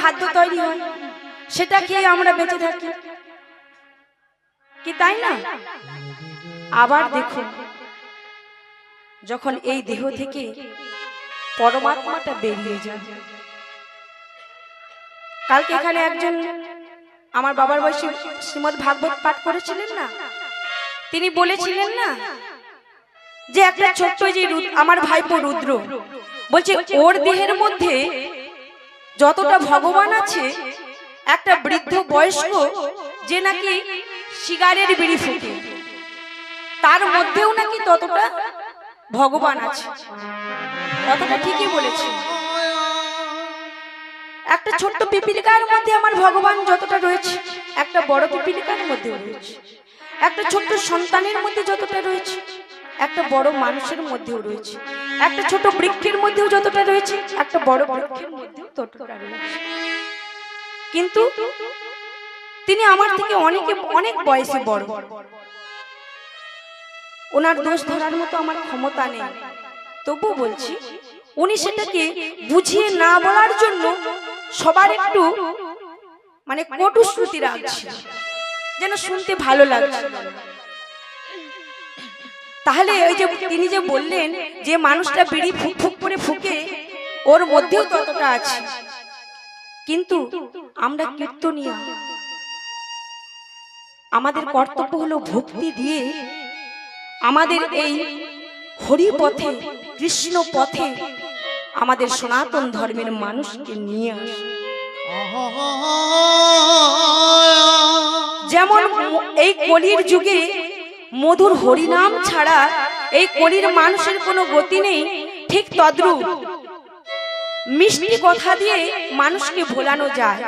খাদ্য তৈরি হয়, সেটা খেয়ে আমরা বেঁচে থাকি। কি তাই না? আবার দেখুন, যখন এই দেহ থেকে পরমাত্মাটা বেরিয়ে যায়। কালকে এখানে একজন আমার বাবার বয়সী শ্রীমদ ভাগবত পাঠ করেছিলেন না? তিনি বলেছিলেন না যে একটা ছোট্ট যে আমার ভাইপো রুদ্র, বলছে, ওর দেহের মধ্যে যতটা ভগবান আছে একটা বৃদ্ধ বয়স্ক যে নাকি সিগারের বিড়ি ফুটে। তার মধ্যেও নাকি ততটা ভগবান আছে। কথাটা ঠিকই বলেছি। একটা ছোট্ট পিপিলিকার মধ্যে আমার ভগবান যতটা রয়েছে একটা বড় পিপিলিকার মধ্যেও রয়েছে। একটা ছোট্ট সন্তানের মধ্যে যতটা রয়েছে একটা বড় মানুষের মধ্যেও রয়েছে। একটা ছোট বৃক্ষের মধ্যেও যতটা রয়েছে, একটা বড় বৃক্ষের মধ্যেও ততটা রয়েছে। কিন্তু তিনি আমার থেকে অনেকে, অনেক বয়সে বড়। ওনার দোষ ধরার মতো আমার ক্ষমতা নেই। তবু বলছি, উনি সেটাকে বুঝিয়ে না বলার জন্য সবার একটু মানে কটু শ্রুতি রাখছে, যেন শুনতে ভালো লাগছে। তাহলে ওই যে তিনি যে বললেন যে মানুষটা বিড়ি ফুক ফুক করে ফুকে ওর মধ্যেও ততটা আছে। কিন্তু আমরা কীর্তনিয়া আমাদের কর্তব্য হলো ভক্তি দিয়ে আমাদের এই হরি পথে কৃষ্ণ পথে আমাদের সনাতন ধর্মের মানুষকে নিয়ে আসে। যেমন এই কলির যুগে মধুর হরিনাম ছাড়া এই কলির মানুষের কোনো গতি নেই, ঠিক তদ্রূপ। মিষ্টি কথা দিয়ে মানুষকে ভোলানো যায়।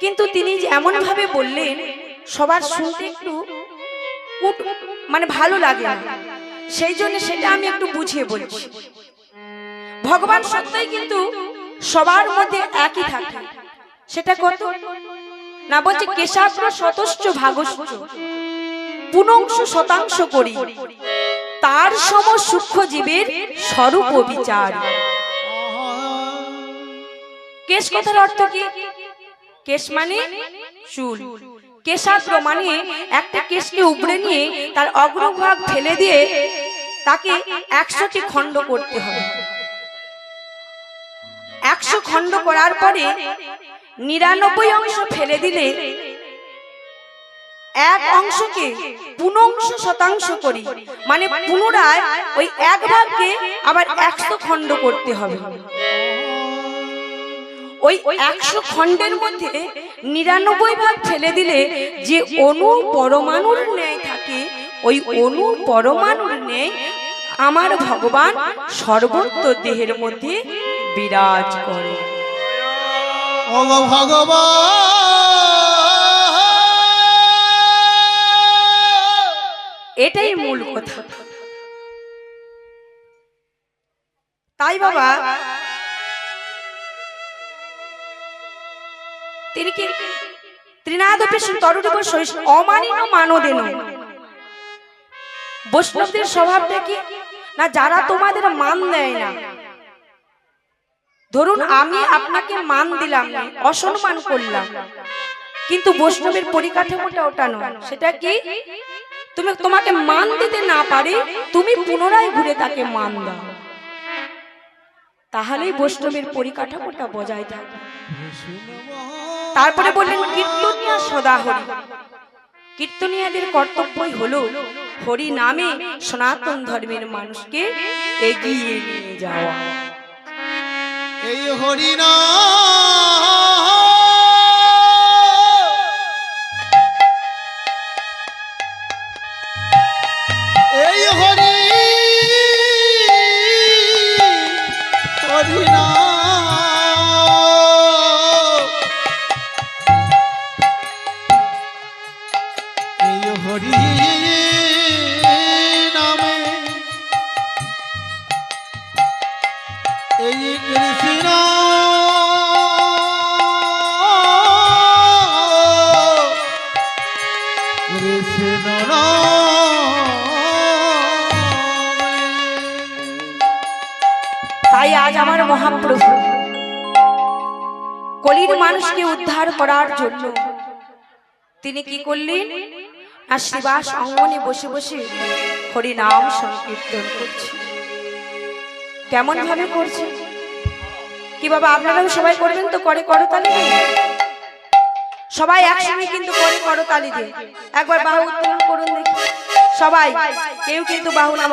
কিন্তু তিনি এমন ভাবে বললেন, সবার শুনতে একটু কুট- মানে ভালো লাগে সেই জন্য সেটা আমি একটু বুঝিয়ে বলছি। ভগবান সত্যই কিন্তু সবার মধ্যে একই থাকে। সেটা কত? না বলছে কেশাগ্র শতশ্চ ভাগস্য পুনংশ শতাংশ করি। তার সম সূক্ষ্ম জীবের স্বরূপ বিচার কেশ কথার অর্থ কি? কেশ মানে চুল। কেশাগ্র মানে একটা কেশকে উপড়ে নিয়ে তার অগ্রভাগ ফেলে দিয়ে তাকে একশোটি খণ্ড করতে হবে। একশো খণ্ড করার পরে নিরানব্বই অংশ ফেলে দিলে এক অংশকে পুনংশ শতাংশ করি। মানে পুনরায় ওই এক ভাগকে আবার একশো খণ্ড করতে হবে। ওই একশো খণ্ডের মধ্যে নিরানব্বই ভাগ ফেলে দিলে যে অনু পরমাণুর ন্যায় থাকে, ওই অনু পরমাণুর ন্যায় আমার ভগবান সর্বত্র দেহের মধ্যে বিরাজ করে। ভগবান! এটাই মূল কথা। তাই বাবা তিনি কি অমানিন মানদেন। বৈষ্ণবদের স্বভাবটা কি? না যারা তোমাদের মান দেয় না। ধরুন আমি আপনাকে মান দিলাম অসম্মান করলাম। কিন্তু বৈষ্ণবের পরিকাঠামোটা ওটা নয়। সেটা কি? তুমি তোমাকে মান দিতে না পারে, তুমি পুনরায় ঘুরে তাকে মান দাও। তাহলেই বৈষ্ণবের পরিকাঠামোটা বজায় থাকে তারপরে বললেন, কীর্তনিয়া সদা হরি কীর্তনিয়াদের কর্তব্যই হলো, হরি নামে সনাতন ধর্মের মানুষকে এগিয়ে নিয়ে যাওয়া। এই হরিনা এই হরি নামে। এই কৃষ্ণ কৃষ্ণ তাই আজ আমার মহাপ্রভু কলির মানুষকে উদ্ধার করার জন্য তিনি কি করলেন? আর শিবাস অঙ্গনে বসে বসে হরিনাম সংকীর্তন করছে। কেমন ভাবে করছে। কি বাবা, আপনারাও সবাই করবেন তো? করে করতালি? সবাই একসঙ্গে কিন্তু করে করতালি দিয়ে। একবার বাহু উত্তোলন করুন দেখি। সবাই, কেউ কিন্তু বাহু নামা